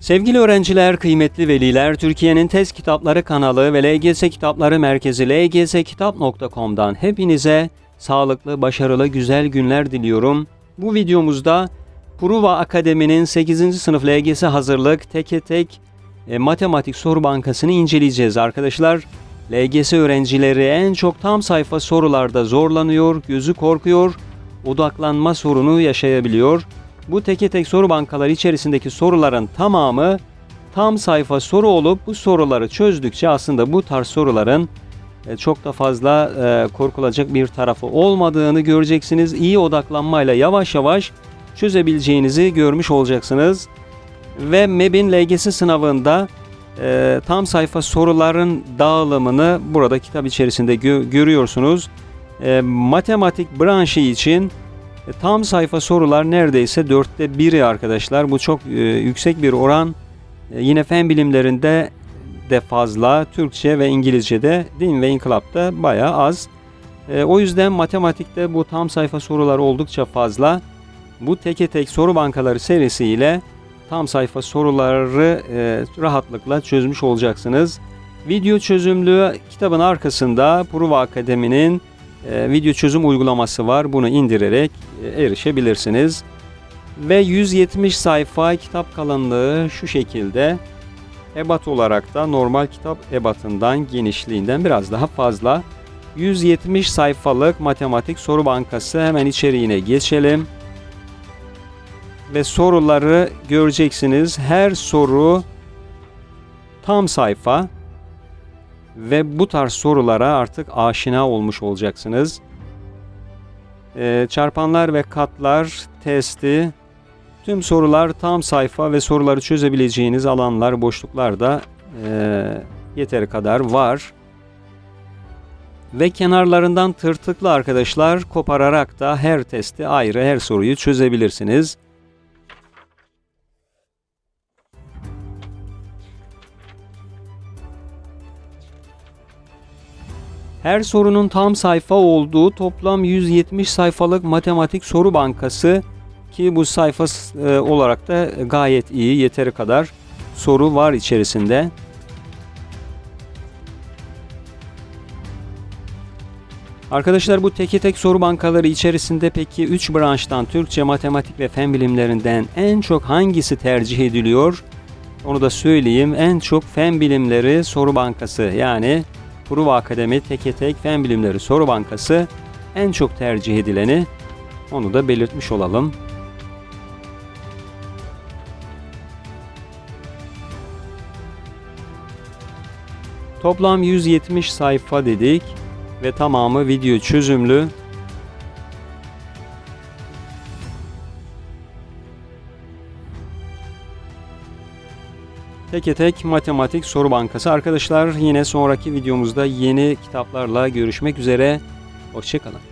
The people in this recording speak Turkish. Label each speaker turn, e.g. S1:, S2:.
S1: Sevgili öğrenciler, kıymetli veliler, Türkiye'nin Test Kitapları kanalı ve LGS Kitapları Merkezi lgskitap.com'dan hepinize sağlıklı, başarılı, güzel günler diliyorum. Bu videomuzda Pruva Akademi'nin 8. sınıf LGS hazırlık teke tek e, matematik soru bankasını inceleyeceğiz arkadaşlar. LGS öğrencileri en çok tam sayfa sorularda zorlanıyor, gözü korkuyor, odaklanma sorunu yaşayabiliyor. Bu teke tek soru bankaları içerisindeki soruların tamamı tam sayfa soru olup bu soruları çözdükçe aslında bu tarz soruların e, çok da fazla e, korkulacak bir tarafı olmadığını göreceksiniz. İyi odaklanmayla yavaş yavaş çözebileceğinizi görmüş olacaksınız. Ve MEB'in LGS sınavında e, tam sayfa soruların dağılımını burada kitap içerisinde gö- görüyorsunuz. Matematik branşı için e, tam sayfa sorular neredeyse dörtte biri arkadaşlar. Bu çok e, yüksek bir oran. E, yine fen bilimlerinde de fazla. Türkçe ve İngilizce'de din ve inkılapta bayağı az. E, o yüzden matematikte bu tam sayfa sorular oldukça fazla. Bu teke tek soru bankaları serisiyle tam sayfa soruları e, rahatlıkla çözmüş olacaksınız. Video çözümlü kitabın arkasında Pruva Akademi'nin e, video çözüm uygulaması var. Bunu indirerek e, erişebilirsiniz. Ve 170 sayfa kitap kalınlığı şu şekilde. Ebat olarak da normal kitap ebatından genişliğinden biraz daha fazla. 170 sayfalık matematik soru bankası hemen içeriğine geçelim. Ve soruları göreceksiniz. Her soru tam sayfa ve bu tarz sorulara artık aşina olmuş olacaksınız. Ee, çarpanlar ve katlar testi tüm sorular tam sayfa ve soruları çözebileceğiniz alanlar, boşluklar da e, yeteri kadar var. Ve kenarlarından tırtıklı arkadaşlar kopararak da her testi ayrı her soruyu çözebilirsiniz. Her sorunun tam sayfa olduğu toplam 170 sayfalık matematik soru bankası ki bu sayfa e, olarak da gayet iyi, yeteri kadar soru var içerisinde. Arkadaşlar bu teke tek soru bankaları içerisinde peki 3 branştan Türkçe, matematik ve fen bilimlerinden en çok hangisi tercih ediliyor? Onu da söyleyeyim. En çok fen bilimleri soru bankası yani Pruva Akademi Teke Tek Fen Bilimleri Soru Bankası en çok tercih edileni onu da belirtmiş olalım. Toplam 170 sayfa dedik ve tamamı video çözümlü. Teke tek matematik soru bankası. Arkadaşlar yine sonraki videomuzda yeni kitaplarla görüşmek üzere. Hoşçakalın.